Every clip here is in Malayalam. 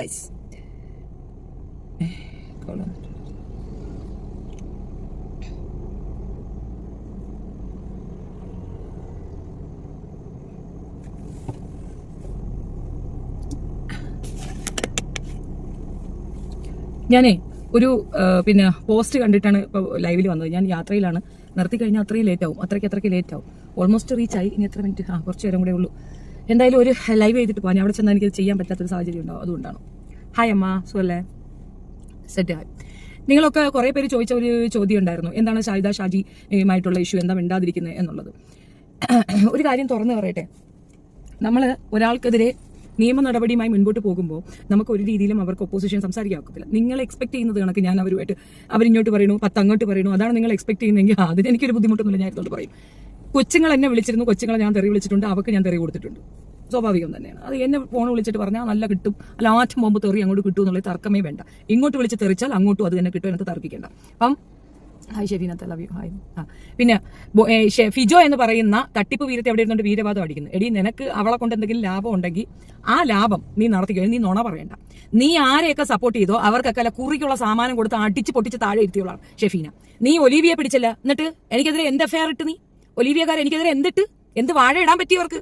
ഗൈസ് ഞാനേ ഒരു പിന്നെ പോസ്റ്റ് കണ്ടിട്ടാണ് ഇപ്പോൾ ലൈവിൽ വന്നത്. ഞാൻ യാത്രയിലാണ്. നിർത്തി കഴിഞ്ഞാൽ അത്രയും ലേറ്റ് ആവും. അത്രയ്ക്ക് അത്രയ്ക്ക് ലേറ്റ് ആവും. ഓൾമോസ്റ്റ് റീച്ച് ആയി. ഇനി എത്ര മിനിറ്റ് ആ കുറച്ച് നേരം കൂടെ ഉള്ളൂ. എന്തായാലും ഒരു ലൈവ് ചെയ്തിട്ട് പോകാൻ അവിടെ ചെന്നാൽ എനിക്ക് ചെയ്യാൻ പറ്റാത്തൊരു സാഹചര്യം ഉണ്ടാവും അതുകൊണ്ടാണ്. ഹായ് അമ്മ സുഖല്ലേ? സെറ്റ് ഹായ് നിങ്ങളൊക്കെ കുറേ പേര് ചോദിച്ച ഒരു ചോദ്യം ഉണ്ടായിരുന്നു. എന്താണ് ഷാഹിദ ഷാജിയുമായിട്ടുള്ള ഇഷ്യൂ എന്താ മിണ്ടാതിരിക്കുന്നത് എന്നുള്ളത്. ഒരു കാര്യം തുറന്നു പറയട്ടെ. നമ്മൾ ഒരാൾക്കെതിരെ നിയമ നടപടിയുമായി മുൻപോട്ട് പോകുമ്പോൾ നമുക്ക് ഒരു രീതിയിലും അവർക്ക് ഒപ്പോസിഷൻ സംസാരിക്കാൻ നിങ്ങൾ എക്സ്പെക്ട് ചെയ്യുന്നത് കണക്ക് ഞാൻ അവരുമായിട്ട് അവരിങ്ങോട്ട് പറയണു പത്ത് അങ്ങോട്ട് പറയണു. അതാണ് നിങ്ങൾ എക്സ്പെക്ട് ചെയ്യുന്നതെങ്കിൽ അതിന് എനിക്കൊരു ബുദ്ധിമുട്ടൊന്നുമില്ല. ഞാൻ എടുത്തോണ്ട് പറയും. കൊച്ചുങ്ങൾ എന്നെ വിളിച്ചിരുന്നു. കൊച്ചുങ്ങളെ ഞാൻ തെറി വിളിച്ചിട്ടുണ്ട്. അവർക്ക് ഞാൻ തെറി കൊടുത്തിട്ടുണ്ട്. സ്വാഭാവികം തന്നെയാണ്. അത് എന്നെ ഫോൺ വിളിച്ചിട്ട് പറഞ്ഞാൽ നല്ല കിട്ടും. അല്ല ആറ്റം ബോംബ് തെറി അങ്ങോട്ട് കിട്ടും എന്നുള്ള തർക്കമേ വേണ്ട. ഇങ്ങോട്ട് വിളിച്ച് തെറിച്ചാൽ അങ്ങോട്ടും അത് തന്നെ കിട്ടും. എന്നിട്ട് തർക്കിക്കേണ്ട. അപ്പം hi Shefeenath love you hi. ആ പിന്നെ ഫിജോ എന്ന് പറയുന്ന തട്ടിപ്പ് വീരത്തെ എവിടെ ഇരുന്നുകൊണ്ട് വീരവാദം അടിക്കുന്നു. എടി നിനക്ക് അവളെ കൊണ്ട് എന്തെങ്കിലും ലാഭം ഉണ്ടെങ്കിൽ ആ ലാഭം നീ നടത്തിക്കോ. നീ നുണ പറയണ്ട. നീ ആരെയൊക്കെ സപ്പോർട്ട് ചെയ്തോ അവർക്കൊക്കെ അല്ല കുറിക്കുള്ള സാമാനം കൊടുത്ത് അടിച്ച് പൊട്ടിച്ച് താഴെ ഇരുത്തിയുള്ളതാണ് ഷെഫീന. നീ ഒലീവിയെ പിടിച്ചല്ല. എന്നിട്ട് എനിക്കെതിരെ എന്ത് എഫ്ഐആർ ഇട്ട് നീ? ഒലീവിയക്കാർ എനിക്കെതിരെ എന്തിട്ട്? എന്ത് വാഴ ഇടാൻ പറ്റിയവർക്ക്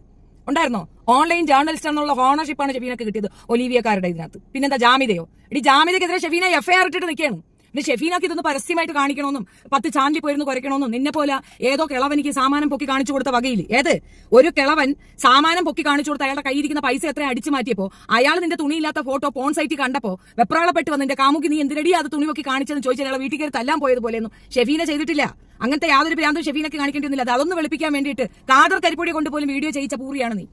ഉണ്ടായിരുന്നോ? ഓൺലൈൻ ജേർണലിസ്റ്റ് എന്നുള്ള ഓണർഷിപ്പാണ് ഷെഫീനക്ക് കിട്ടിയത് ഒലീവിയക്കാരുടെ ഇതിനകത്ത്. പിന്നെന്താ ജാമിതയോ ഇടി ജാമിതയ്ക്കെതിരെ ഷെഫീന എഫ്ഐആർ ഇട്ടിട്ട് നിൽക്കുകയാണ് പിന്നെ ഷെഫീനാക്ക് ഇതൊന്ന് പരസ്യമായിട്ട് കാണിക്കണമെന്നും പത്ത് ചാനലിൽ പോയിരുന്നു കുറയ്ക്കണമെന്നും നിന്നെ പോലെ ഏതോ കിളവനിക്ക് സാമാനം പൊക്കി കാണിച്ചു കൊടുത്ത വകയിൽ ഏത്? ഒരു കിളവൻ സാമാനം പൊക്കി കാണിച്ചു കൊടുത്ത അയാളുടെ കയ്യിരിക്കുന്ന പൈസ എത്ര അടിച്ചു മാറ്റിയപ്പോ അയാൾ നിന്റെ തുണിയില്ലാത്ത ഫോട്ടോ പോൺ സൈറ്റിൽ കണ്ടപ്പോ വെപ്രാളപ്പെട്ട് വന്ന് നിന്റെ കാമുക്ക് നീ എന്തിനടി അത് തുണി പൊക്കി കാണിച്ചെന്ന് ചോദിച്ചാൽ അയാളെ വീട്ടിൽ കയറി തല്ലാൻ പോയതുപോലെയൊന്നും ഷെഫീന ചെയ്തിട്ടില്ല. അങ്ങനത്തെ യാതൊരു പ്രാന്തം ഷെഫീനക്ക് കാണിക്കേണ്ടിയൊന്നുമില്ല അത് അതൊന്ന് വെളുപ്പിക്കാൻ വേണ്ടിയിട്ട് കാതർ കരിപ്പൊടി കൊണ്ടുപോലും വീഡിയോ ചെയ്യിച്ച പൂറിയാണ് നീ.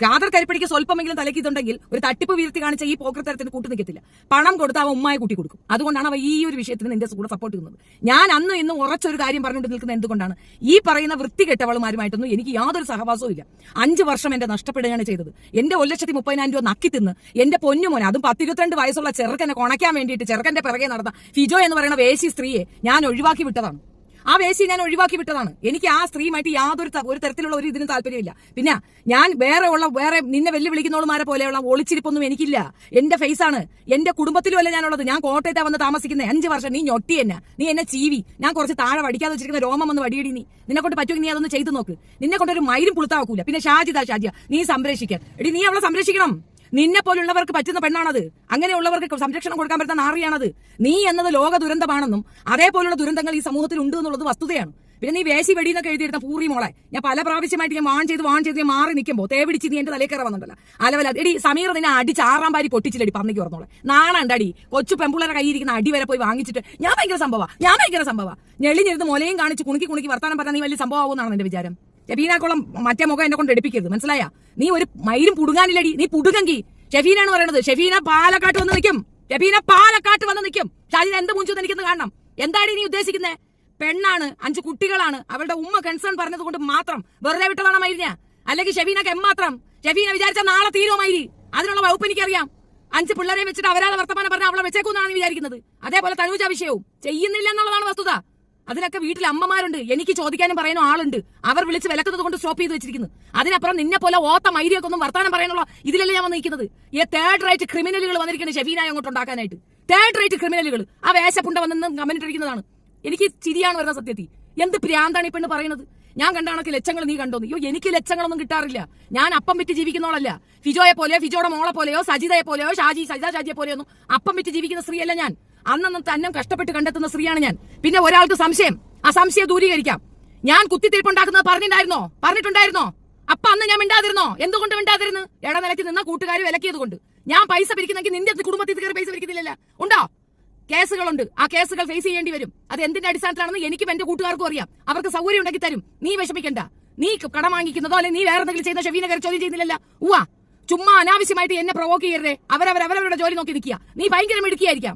കാദർ കരിപ്പടിക്ക് സ്വല്പമെങ്കിലും തലക്കിയിട്ടുണ്ടെങ്കിൽ ഒരു തട്ടിപ്പ് വീഴ്ത്തി കാണിച്ച ഈ പോക്കത്തരത്തിന് കൂട്ടു നിൽക്കത്തില്ല. പണം കൊടുത്ത് അവ ഉമ്മായി കൂട്ടി കൊടുക്കും. അതുകൊണ്ടാണ് അവ ഈ ഒരു വിഷയത്തിന് നിന്റെ കൂടെ സപ്പോർട്ട് ചെയ്യുന്നത്. ഞാൻ അന്നും ഇന്നും ഉറച്ചൊരു കാര്യം പറഞ്ഞുകൊണ്ട് നിൽക്കുന്നത് എന്തുകൊണ്ടാണ്? ഈ പറയുന്ന വൃത്തികെട്ടവളുമാരുമായിട്ടൊന്നും എനിക്ക് യാതൊരു സഹവാസവും ഇല്ല. അഞ്ച് വർഷം എന്റെ നഷ്ടപ്പെടുകയാണ് ചെയ്തത്. എന്റെ ഒരു ലക്ഷത്തി മുപ്പതിനായിരം രൂപ നക്കി തിന്ന് എന്റെ പൊന്നുമോനെ അതും പത്തിരുപത്തിരണ്ട് വയസ്സുള്ള ചെറുക്കനെ കൊണക്കാൻ വേണ്ടിയിട്ട് ചെറുക്കന്റെ പിറകെ നടന്ന ഫിജോ എന്ന് പറയുന്ന വേശി സ്ത്രീയെ ഞാൻ ഒഴിവാക്കി വിട്ടതാണ്. ആ വേശി ഞാൻ ഒഴിവാക്കി വിട്ടതാണ്. എനിക്ക് ആ സ്ത്രീയുമായിട്ട് യാതൊരു ഒരു തരത്തിലുള്ള ഒരു ഇതിനും താല്പര്യമില്ല. പിന്നെ ഞാൻ വേറെ ഉള്ള വേറെ നിന്നെ വെല്ലുവിളിക്കുന്നവളുമാരെ പോലെയുള്ള ഒളിച്ചിരിപ്പൊന്നും എനിക്കില്ല. എന്റെ ഫേസാണ് എന്റെ കുടുംബത്തിലുമല്ല ഞാനുള്ളത്. ഞാൻ കോട്ടയത്താ വന്ന് താമസിക്കുന്നത് അഞ്ച് വർഷം. നീ ഞൊട്ടി എന്നെ. നീ എന്നെ ചീവി. ഞാൻ കുറച്ച് താഴെ വടിക്കാതെ വെച്ചിരിക്കുന്ന രോമം ഒന്ന് വടിയടി നീ. നിന്നെ കൊണ്ട് പറ്റുമെങ്കിൽ നീ അതൊന്ന് ചെയ്തു നോക്ക്. നിന്നെ കൊണ്ട് ഒരു മയിലും പുളുത്താക്കൂല പിന്നെ ഷാജിത ഷാജിയ നീ സംരക്ഷിക്കാൻ എടി നീ അവളെ സംരക്ഷിക്കണം. നിന്നെ പോലുള്ളവർക്ക് പറ്റുന്ന പെണ്ണാണത്. അങ്ങനെയുള്ളവർക്ക് സംരക്ഷണം കൊടുക്കാൻ പറ്റുന്ന നാറിയാണത്. നീ എന്നത് ലോക ദുരന്തമാണെന്നും അതേപോലുള്ള ദുരന്തങ്ങൾ ഈ സമൂഹത്തിൽ ഉണ്ട് എന്നുള്ളത് വസ്തുതയാണ്. പിന്നെ നീ വേശി വെടിയെന്നൊക്കെ എഴുതിയിരുന്ന പൂറി മോളെ. ഞാൻ പല പ്രാവശ്യമായിട്ട് ഞാൻ വാൺ ചെയ്ത് വാൺ ചെയ്ത് ഞാൻ മാറി നിൽക്കുമ്പോൾ തേവിടിച്ച് നീ എന്റെ തലേക്കറ വന്നിട്ടല്ല അലവല എടി സമീർ നിന്നെ അടിച്ച് ആറാം പാരി പൊട്ടിച്ചില്ലടി പറഞ്ഞിക്ക് പറഞ്ഞോളെ നാണണ്ടടി കൊച്ചു പെമ്പുള്ളരെ കയ്യിരിക്കുന്ന അടി വരെ പോയി വാങ്ങിച്ചിട്ട് ഞാൻ ഭയങ്കര സംഭവമാണ് ഞാൻ ഭയങ്കര സംഭവമാണ് ഞെളിഞ്ഞിരുന്ന് മുലയും കാണിച്ച് കുണുക്കി കുണുക്കി വർത്താനം പറഞ്ഞാൽ നീ വലിയ സംഭവമാകുമെന്നാണ് എന്റെ വിചാരം. ഷെഫീനാക്കോളം മറ്റേ മുഖം എന്നെ കൊണ്ട് എടുപ്പിക്കരുത്. മനസ്സിലായ? നീ ഒരു മയിലും പുടുങ്ങാനില്ലടി. നീ പുടുങ്ങി എന്ന് പറയുന്നത് ഷെഫീന പാലക്കാട്ട് വന്ന് നിൽക്കും ഷെഫീന പാലക്കാട്ട് വന്ന് നിൽക്കും ഷാജിദ് എന്ത് മുഞ്ചു എനിക്കൊന്ന് കാണണം. എന്താണ് നീ ഉദ്ദേശിക്കുന്നത് പെണ്ണാണ് അഞ്ച് കുട്ടികളാണ് അവളുടെ ഉമ്മ കൺസേൺ പറഞ്ഞത് കൊണ്ട് മാത്രം വെറുതെ വിട്ടതാണ് മൈരിഞ്ഞ? അല്ലെങ്കിൽ ഷെഫീനക്ക് എമ്മാത്രം? ഷെഫീന വിചാരിച്ച നാളെ തീരുമോ മൈരി? അതിനുള്ള വകുപ്പ് എനിക്കറിയാം. അഞ്ച് പിള്ളേരെ വെച്ചിട്ട് അവരാതെ വർത്തമാനം പറഞ്ഞ അവളെ വെച്ചേക്കുന്നാണ് വിചാരിക്കുന്നത്. അതേപോലെ തനുജ വിഷയവും. ചെയ്യുന്നില്ല എന്നുള്ളതാണ് വസ്തുത. അതിനൊക്കെ വീട്ടിൽ അമ്മമാരുണ്ട്. എനിക്ക് ചോദിക്കാനും പറയാനും ആളുണ്ട്. അവർ വിളിച്ച് വിലക്കുന്നത് കൊണ്ട് സ്റ്റോപ്പ് ചെയ്ത് വെച്ചിരിക്കുന്നു. അതിനപ്പുറം നിന്നെ പോലെ ഓത്ത മൈരിയൊക്കെ ഒന്നും വർത്താനം പറയാനുള്ള ഇതിലല്ലേ ഞാൻ വന്നിരിക്കുന്നത്? ഈ തേർഡ് റൈറ്റ് ക്രിമിനലുകൾ വന്നിരിക്കുന്നത് ഷെഫീനായി അങ്ങോട്ട് ഉണ്ടാക്കാനായിട്ട്. തേർഡ് റൈറ്റ് ക്രിമിനലുകൾ ആ വേശപ്പുണ്ട വന്നെന്ന് കമന്റ് അടിക്കുന്നതാണ് എനിക്ക് ചിരിയാണ് വരുന്ന സത്യത്തിൽ. എന്ത് പ്രാന്താണ് ഈ പെണ്ണ് പറയുന്നത്? ഞാൻ കണ്ട കണക്ക് ലക്ഷങ്ങൾ നീ കണ്ടോ അയ്യോ എനിക്ക് ലക്ഷങ്ങളൊന്നും കിട്ടാറില്ല. ഞാൻ അപ്പം വിറ്റ് ജീവിക്കുന്നവളല്ല. ഫിജോയെ പോലെയോ ഫിജോയുടെ മോളെ പോലെയോ സജിതയെ പോലെയോ ഷാജി സജിത ഷാജിയെ പോലെയോ ഒന്നും അപ്പം വിറ്റ് ജീവിക്കുന്ന സ്ത്രീയല്ല ഞാൻ. അന്നന്ന് തന്നെ കഷ്ടപ്പെട്ട് കണ്ടെത്തുന്ന സ്ത്രീയാണ് ഞാൻ. പിന്നെ ഒരാൾക്ക് സംശയം. ആ സംശയം ദൂരീകരിക്കാം. ഞാൻ കുത്തിത്തിരിപ്പുണ്ടാക്കുന്നത് പറഞ്ഞിട്ടുണ്ടായിരുന്നോ? പറഞ്ഞിട്ടുണ്ടായിരുന്നോ? അപ്പൊ അന്ന് ഞാൻ മിണ്ടാതിരുന്നോ? എന്തുകൊണ്ട് മിണ്ടാതിരുന്നു? ഇടനിലയ്ക്ക് നിന്ന കൂട്ടുകാർ വിലക്കിയത് കൊണ്ട് ഞാൻ പൈസ പിരിക്കുന്നെങ്കിൽ നിന്റെ കുടുംബത്തിൽ കയറി പൈസ പിരിക്കുന്നില്ലല്ലോ. ഉണ്ടോ? കേസുകളുണ്ട്. ആ കേസുകൾ ഫേസ് ചെയ്യേണ്ടി വരും. അത് എന്തിന്റെ അടിസ്ഥാനത്തിലാണെന്ന് എനിക്കും എന്റെ കൂട്ടുകാർക്കും അറിയാം. അവർക്ക് സൗകര്യം ഉണ്ടാക്കി തരും. നീ വിഷമിക്കണ്ട. നീ കടം വാങ്ങിക്കുന്നതോ അല്ലെങ്കിൽ നീ വേറെ എന്തെങ്കിലും ചെയ്യുന്ന ഷെഫീനെ കയറി ചോദ്യം ചെയ്യുന്നില്ലല്ല. ഉവാ ചുമ്മാ അനാവശ്യമായിട്ട് എന്നെ പ്രൊവോക്ക് ചെയ്യരുതേ. അവരവരവരവരുടെ ജോലി നോക്കി നിൽക്കുക. നീ ഭയങ്കര മിടുക്കിയായിരിക്കാം.